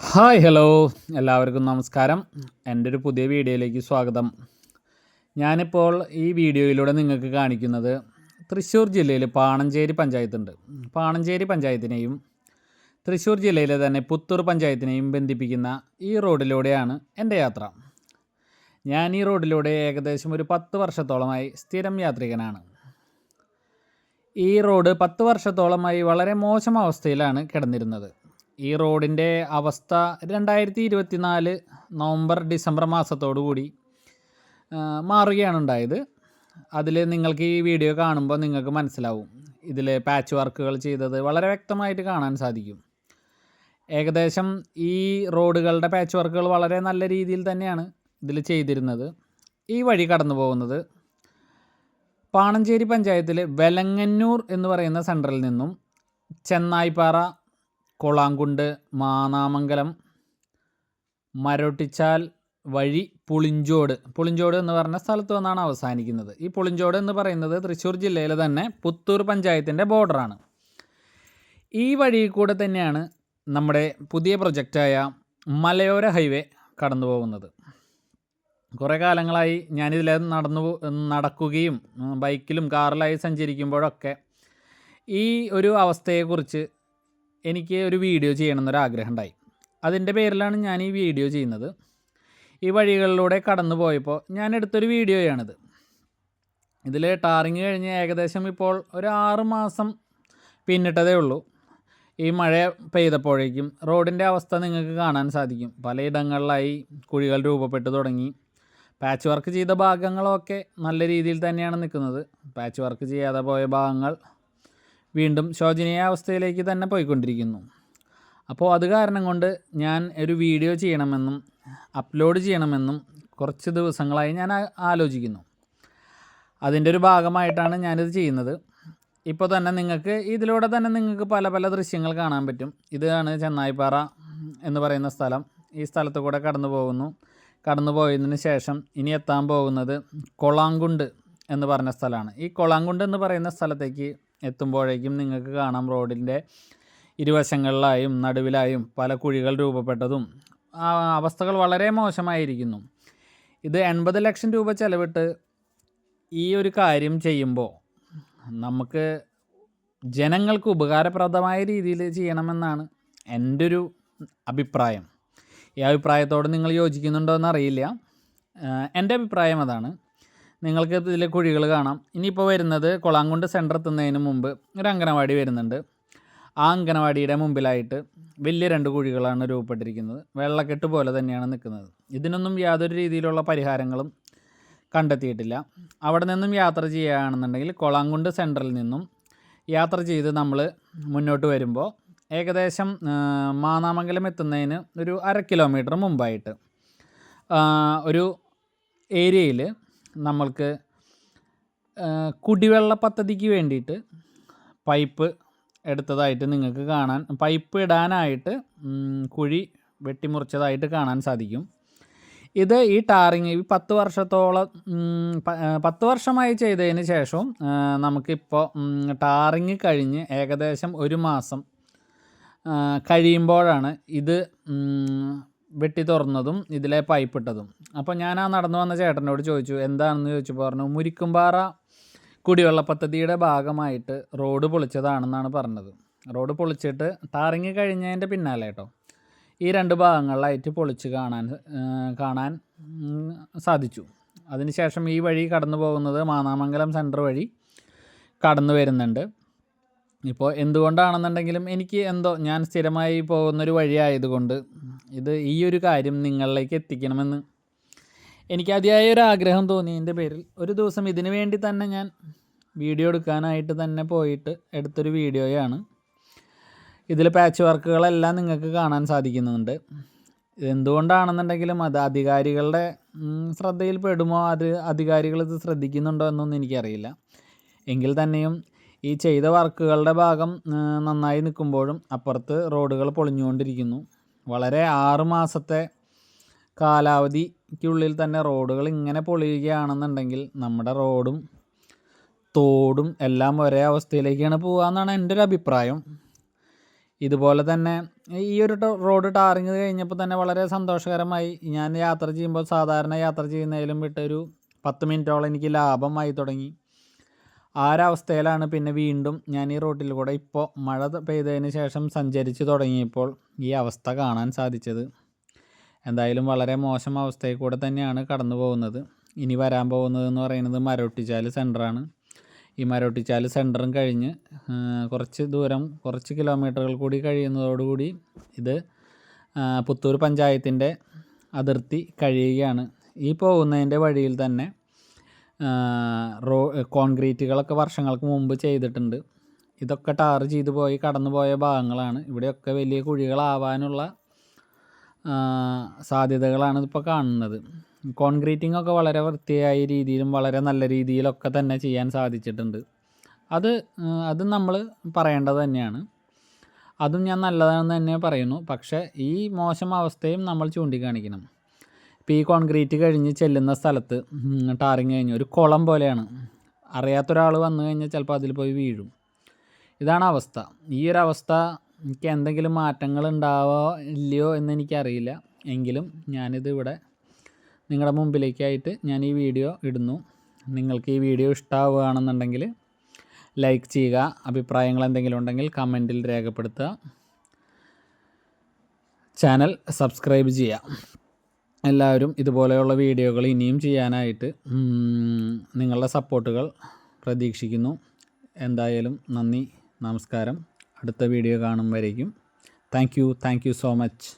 Hi hello. എല്ലാവർക്കും നമസ്കാരം. എന്റെ ഒരു പുതിയ വീഡിയോയിലേക്ക് സ്വാഗതം. ഞാനിപ്പോൾ ഈ വീഡിയോയിലൂടെ നിങ്ങൾക്ക് കാണിക്കുന്നത് തൃശ്ശൂർ ജില്ലയിൽ പാണഞ്ചേരി പഞ്ചായത്തുണ്ട്. പാണഞ്ചേരി പഞ്ചായത്തിനെയും തൃശ്ശൂർ ജില്ലയിലെ തന്നെ പുത്തൂർ പഞ്ചായത്തിനെയും ബന്ധിപ്പിക്കുന്ന ഈ റോഡിലൂടെയാണ് എന്റെ യാത്ര. ഞാൻ ഈ റോഡിലൂടെ ഏകദേശം ഒരു പത്ത് വർഷത്തോളമായി സ്ഥിരം യാത്രികനാണ്. ഈ റോഡ് പത്ത് വർഷത്തോളമായി വളരെ മോശം അവസ്ഥയിലാണ് കിടന്നിരുന്നത്. ഈ റോഡിന്റെ അവസ്ഥ രണ്ടായിരത്തി ഇരുപത്തിനാല് നവംബർ ഡിസംബർ മാസത്തോടു കൂടി മാറുകയാണ് ഉണ്ടായത്. അതിൽ നിങ്ങൾക്ക് ഈ വീഡിയോ കാണുമ്പോൾ നിങ്ങൾക്ക് മനസ്സിലാവും. ഇതിൽ പാച്ച് വർക്കുകൾ ചെയ്തത് വളരെ വ്യക്തമായിട്ട് കാണാൻ സാധിക്കും. ഏകദേശം ഈ റോഡുകളുടെ പാച്ച് വർക്കുകൾ വളരെ നല്ല രീതിയിൽ തന്നെയാണ് ഇതിൽ ചെയ്തിരുന്നത്. ഈ വഴി കടന്നു പോകുന്നത് പാണഞ്ചേരി പഞ്ചായത്തിലെ വെലങ്ങന്നൂർ എന്ന് പറയുന്ന സെന്ററിൽ നിന്നും ചെന്നായിപ്പാറ കൊളാങ്കുണ്ട് മാനാമംഗലം. മരോട്ടിച്ചാൽ വഴി പുളിഞ്ചോട്. പുളിഞ്ചോട് എന്ന് പറഞ്ഞ സ്ഥലത്ത് നിന്നാണ് അവസാനിക്കുന്നത്. ഈ പുളിഞ്ചോട് എന്ന് പറയുന്നത് തൃശ്ശൂർ ജില്ലയിലെ തന്നെ പുത്തൂർ പഞ്ചായത്തിന്റെ ബോർഡറാണ്. ഈ വഴി കൂടെ തന്നെയാണ് നമ്മുടെ പുതിയ പ്രൊജക്റ്റായ മലയോര ഹൈവേ കടന്നു പോകുന്നത്. കുറേ കാലങ്ങളായി ഞാനിതിൽ നടന്നു നടക്കുകയും ബൈക്കിലും കാറിലായി സഞ്ചരിക്കുമ്പോഴൊക്കെ ഈ ഒരു അവസ്ഥയെക്കുറിച്ച് എനിക്ക് ഒരു വീഡിയോ ചെയ്യണമെന്നൊരാഗ്രഹം ഉണ്ടായി അതിന്റെ പേരിലാണ് ഞാൻ ഈ വീഡിയോ ചെയ്യുന്നത്. ഈ വഴികളിലൂടെ കടന്നു പോയപ്പോൾ ഞാൻ എടുത്തൊരു വീഡിയോയാണിത്. ഇതിൽ ടാറിങ് കഴിഞ്ഞ് ഏകദേശം ഇപ്പോൾ ഒരു ആറ് മാസം പിന്നിട്ടതേ ഉള്ളൂ. ഈ മഴ പെയ്തപ്പോഴേക്കും റോഡിന്റെ അവസ്ഥ നിങ്ങൾക്ക് കാണാൻ സാധിക്കും. പലയിടങ്ങളിലായി കുഴികൾ രൂപപ്പെട്ടു തുടങ്ങി. പാച്ച് വർക്ക് ചെയ്ത ഭാഗങ്ങളൊക്കെ നല്ല രീതിയിൽ തന്നെയാണ് നിൽക്കുന്നത്. പാച്ച് വർക്ക് ചെയ്യാതെ പോയ ഭാഗങ്ങൾ വീണ്ടും ശോചനീയ അവസ്ഥയിലേക്ക് തന്നെ പോയിക്കൊണ്ടിരിക്കുന്നു. അപ്പോൾ അത് കാരണം കൊണ്ട് ഞാൻ ഒരു വീഡിയോ ചെയ്യണമെന്നും അപ്ലോഡ് ചെയ്യണമെന്നും കുറച്ച് ദിവസങ്ങളായി ഞാൻ ആലോചിക്കുന്നു. അതിന്റെ ഒരു ഭാഗമായിട്ടാണ് ഞാനിത് ചെയ്യുന്നത്. ഇപ്പോൾ തന്നെ നിങ്ങൾക്ക് ഇതിലൂടെ തന്നെ നിങ്ങൾക്ക് പല പല ദൃശ്യങ്ങൾ കാണാൻ പറ്റും. ഇതാണ് ചെന്നായിപ്പാറ എന്ന് പറയുന്ന സ്ഥലം. ഈ സ്ഥലത്ത് കൂടെ കടന്നു പോകുന്നു. കടന്നു പോയതിന് ശേഷം ഇനി എത്താൻ പോകുന്നത് കൊളാങ്കുണ്ട് എന്ന് പറഞ്ഞ സ്ഥലമാണ്. ഈ കൊളാങ്കുണ്ട് എന്ന് പറയുന്ന സ്ഥലത്തേക്ക് എത്തുമ്പോഴേക്കും നിങ്ങൾക്ക് കാണാം റോഡിന്റെ ഇരുവശങ്ങളിലായും നടുവിലായും പല കുഴികൾ രൂപപ്പെട്ടതും. അവസ്ഥകൾ വളരെ മോശമായിരിക്കുന്നു. ഇത് എൺപത് ലക്ഷം രൂപ ചെലവിട്ട് ഈ ഒരു കാര്യം ചെയ്യുമ്പോൾ നമുക്ക് ജനങ്ങൾക്ക് ഉപകാരപ്രദമായ രീതിയിൽ ചെയ്യണമെന്നാണ് എന്റെ ഒരു അഭിപ്രായം. ഈ അഭിപ്രായത്തോട് നിങ്ങൾ യോജിക്കുന്നുണ്ടോ എന്നറിയില്ല. എന്റെ അഭിപ്രായം അതാണ്. നിങ്ങൾക്ക് ഇതിൽ കുഴികൾ കാണാം. ഇനിയിപ്പോൾ വരുന്നത് കൊളാങ്കുണ്ട് സെന്റർ എത്തുന്നതിന് മുമ്പ് ഒരു അംഗനവാടി വരുന്നുണ്ട്. ആ അംഗനവാടിയുടെ മുമ്പിലായിട്ട് വലിയ രണ്ട് കുഴികളാണ് രൂപപ്പെട്ടിരിക്കുന്നത്. വെള്ളക്കെട്ട് പോലെ തന്നെയാണ് നിൽക്കുന്നത്. ഇതിനൊന്നും യാതൊരു രീതിയിലുള്ള പരിഹാരങ്ങളും കണ്ടെത്തിയിട്ടില്ല. അവിടെ നിന്നും യാത്ര ചെയ്യുകയാണെന്നുണ്ടെങ്കിൽ കൊളാങ്കുണ്ട് സെന്ററിൽ നിന്നും യാത്ര ചെയ്ത് നമ്മൾ മുന്നോട്ട് വരുമ്പോൾ ഏകദേശം മാനാമംഗലം എത്തുന്നതിന് ഒരു അര കിലോമീറ്റർ മുമ്പായിട്ട് ഒരു ഏരിയയിൽ നമ്മൾക്ക് കുടിവെള്ള പദ്ധതിക്ക് വേണ്ടിയിട്ട് പൈപ്പ് എടുത്തതായിട്ട് നിങ്ങൾക്ക് കാണാൻ പൈപ്പ് ഇടാനായിട്ട് കുഴി വെട്ടിമുറിച്ചതായിട്ട് കാണാൻ സാധിക്കും. ഇത് ഈ ടാറിങ് ഈ പത്ത് വർഷത്തോളം പത്ത് വർഷമായി ചെയ്തതിന് ശേഷവും നമുക്കിപ്പോൾ ടാറിങ് കഴിഞ്ഞ് ഏകദേശം ഒരു മാസം കഴിയുമ്പോഴാണ് ഇത് വെട്ടി തുറന്നതും ഇതിലെ പൈപ്പ് ഇട്ടതും അപ്പോൾ ഞാൻ ആ നടന്നു വന്ന ചേട്ടനോട് ചോദിച്ചു എന്താണെന്ന്? ചോദിച്ചപ്പോൾ പറഞ്ഞു മുരിക്കുംപാറ കുടിവെള്ള പദ്ധതിയുടെ ഭാഗമായിട്ട് റോഡ് പൊളിച്ചതാണെന്നാണ് പറഞ്ഞത്. റോഡ് പൊളിച്ചിട്ട് ടാറിങ് കഴിഞ്ഞതിന്റെ പിന്നാലെ കേട്ടോ ഈ രണ്ട് ഭാഗങ്ങളിലായിട്ട് പൊളിച്ച് കാണാൻ കാണാൻ സാധിച്ചു. അതിനുശേഷം ഈ വഴി കടന്നു പോകുന്നത് മാന്നാമംഗലം സെന്റർ വഴി കടന്നു വരുന്നുണ്ട്. ഇപ്പോൾ എന്തുകൊണ്ടാണെന്നുണ്ടെങ്കിലും എനിക്ക് എന്തോ ഞാൻ സ്ഥിരമായി പോകുന്നൊരു വഴിയായതുകൊണ്ട് ഇത് ഈ ഒരു കാര്യം നിങ്ങളിലേക്ക് എത്തിക്കണമെന്ന് എനിക്ക് അതിയായ ഒരു ആഗ്രഹം തോന്നിയതിന്റെ പേരിൽ ഒരു ദിവസം ഇതിനു വേണ്ടി തന്നെ ഞാൻ വീഡിയോ എടുക്കാനായിട്ട് തന്നെ പോയിട്ട് എടുത്തൊരു വീഡിയോയാണ്. ഇതിൽ പാച്ച് വർക്കുകളെല്ലാം നിങ്ങൾക്ക് കാണാൻ സാധിക്കുന്നുണ്ട്. എന്തുകൊണ്ടാണെന്നുണ്ടെങ്കിലും അത് അധികാരികളുടെ ശ്രദ്ധയിൽ പെടുമോ അത് അധികാരികൾ ഇത് ശ്രദ്ധിക്കുന്നുണ്ടോ എന്നൊന്നും എനിക്കറിയില്ല. എങ്കിൽ തന്നെയും ഈ ചെയ്ത വർക്കുകളുടെ ഭാഗം നന്നായി നിൽക്കുമ്പോഴും അപ്പുറത്ത് റോഡുകൾ പൊളിഞ്ഞുകൊണ്ടിരിക്കുന്നു. വളരെ ആറ് മാസത്തെ കാലാവധിക്കുള്ളിൽ തന്നെ റോഡുകൾ ഇങ്ങനെ പൊളിയുകയാണെന്നുണ്ടെങ്കിൽ നമ്മുടെ റോഡും തോടും എല്ലാം ഒരേ അവസ്ഥയിലേക്കാണ് പോകുക എന്നാണ് എന്റെ ഒരു അഭിപ്രായം. ഇതുപോലെ തന്നെ ഈ ഒരു റോഡ് ടാറിങ് കഴിഞ്ഞപ്പോൾ തന്നെ വളരെ സന്തോഷകരമായി ഞാൻ യാത്ര ചെയ്യുമ്പോൾ സാധാരണ യാത്ര ചെയ്യുന്നതിലും വിട്ടൊരു പത്ത് മിനിറ്റോളം എനിക്ക് ലാഭമായി തുടങ്ങി. ആ ഒരവസ്ഥയിലാണ് പിന്നെ വീണ്ടും ഞാൻ ഈ റോട്ടിൽ കൂടെ ഇപ്പോൾ മഴ പെയ്തതിന് ശേഷം സഞ്ചരിച്ച് തുടങ്ങിയപ്പോൾ ഈ അവസ്ഥ കാണാൻ സാധിച്ചത്. എന്തായാലും വളരെ മോശം അവസ്ഥയിൽ കൂടെ തന്നെയാണ് കടന്നു പോകുന്നത്. ഇനി വരാൻ പോകുന്നത് എന്ന് പറയുന്നത് മരോട്ടിച്ചാൽ സെന്ററാണ്. ഈ മരോട്ടിച്ചാൽ സെന്ററും കഴിഞ്ഞ് കുറച്ച് ദൂരം കുറച്ച് കിലോമീറ്ററുകൾ കൂടി കഴിയുന്നതോടുകൂടി ഇത് പുത്തൂർ പഞ്ചായത്തിന്റെ അതിർത്തി കഴിയുകയാണ്. ഈ പോകുന്നതിന്റെ വഴിയിൽ തന്നെ റോ കോൺക്രീറ്റുകളൊക്കെ വർഷങ്ങൾക്ക് മുമ്പ് ചെയ്തിട്ടുണ്ട്. ഇതൊക്കെ ടാർ ചെയ്തു പോയി കടന്നു പോയ ഭാഗങ്ങളാണ്. ഇവിടെയൊക്കെ വലിയ കുഴികളാവാനുള്ള സാധ്യതകളാണ് ഇപ്പോൾ കാണുന്നത്. കോൺക്രീറ്റിംഗ് ഒക്കെ വളരെ വൃത്തിയായ രീതിയിലും വളരെ നല്ല രീതിയിലൊക്കെ തന്നെ ചെയ്യാൻ സാധിച്ചിട്ടുണ്ട്. അത് അത് നമ്മൾ പറയേണ്ടത് തന്നെയാണ്. അതും ഞാൻ നല്ലതാണെന്ന് തന്നെ പറയുന്നു. പക്ഷേ ഈ മോശം അവസ്ഥയും നമ്മൾ ചൂണ്ടിക്കാണിക്കണം. ഇപ്പോൾ ഈ കോൺക്രീറ്റ് കഴിഞ്ഞ് ചെല്ലുന്ന സ്ഥലത്ത് ടാറിങ് കഴിഞ്ഞ് ഒരു കുളം പോലെയാണ്. അറിയാത്തൊരാൾ വന്നു കഴിഞ്ഞാൽ ചിലപ്പോൾ അതിൽ പോയി വീഴും. ഇതാണ് അവസ്ഥ. ഈ ഒരു അവസ്ഥ എനിക്ക് എന്തെങ്കിലും മാറ്റങ്ങൾ ഉണ്ടാവോ ഇല്ലയോ എന്ന് എനിക്കറിയില്ല. എങ്കിലും ഞാനിത് ഇവിടെ നിങ്ങളുടെ മുമ്പിലേക്കായിട്ട് ഞാൻ ഈ വീഡിയോ ഇടുന്നു. നിങ്ങൾക്ക് ഈ വീഡിയോ ഇഷ്ടമാവുകയാണെന്നുണ്ടെങ്കിൽ ലൈക്ക് ചെയ്യുക. അഭിപ്രായങ്ങൾ എന്തെങ്കിലും ഉണ്ടെങ്കിൽ കമന്റിൽ രേഖപ്പെടുത്തുക. ചാനൽ സബ്സ്ക്രൈബ് ചെയ്യുക. എല്ലാവരും ഇതുപോലെയുള്ള വീഡിയോകൾ ഇനിയും ചെയ്യാനായിട്ട് നിങ്ങളുടെ സപ്പോർട്ടുകൾ പ്രതീക്ഷിക്കുന്നു. എന്തായാലും നന്ദി നമസ്കാരം. അടുത്ത വീഡിയോ കാണും വരേക്കും. Thank you thank you so much.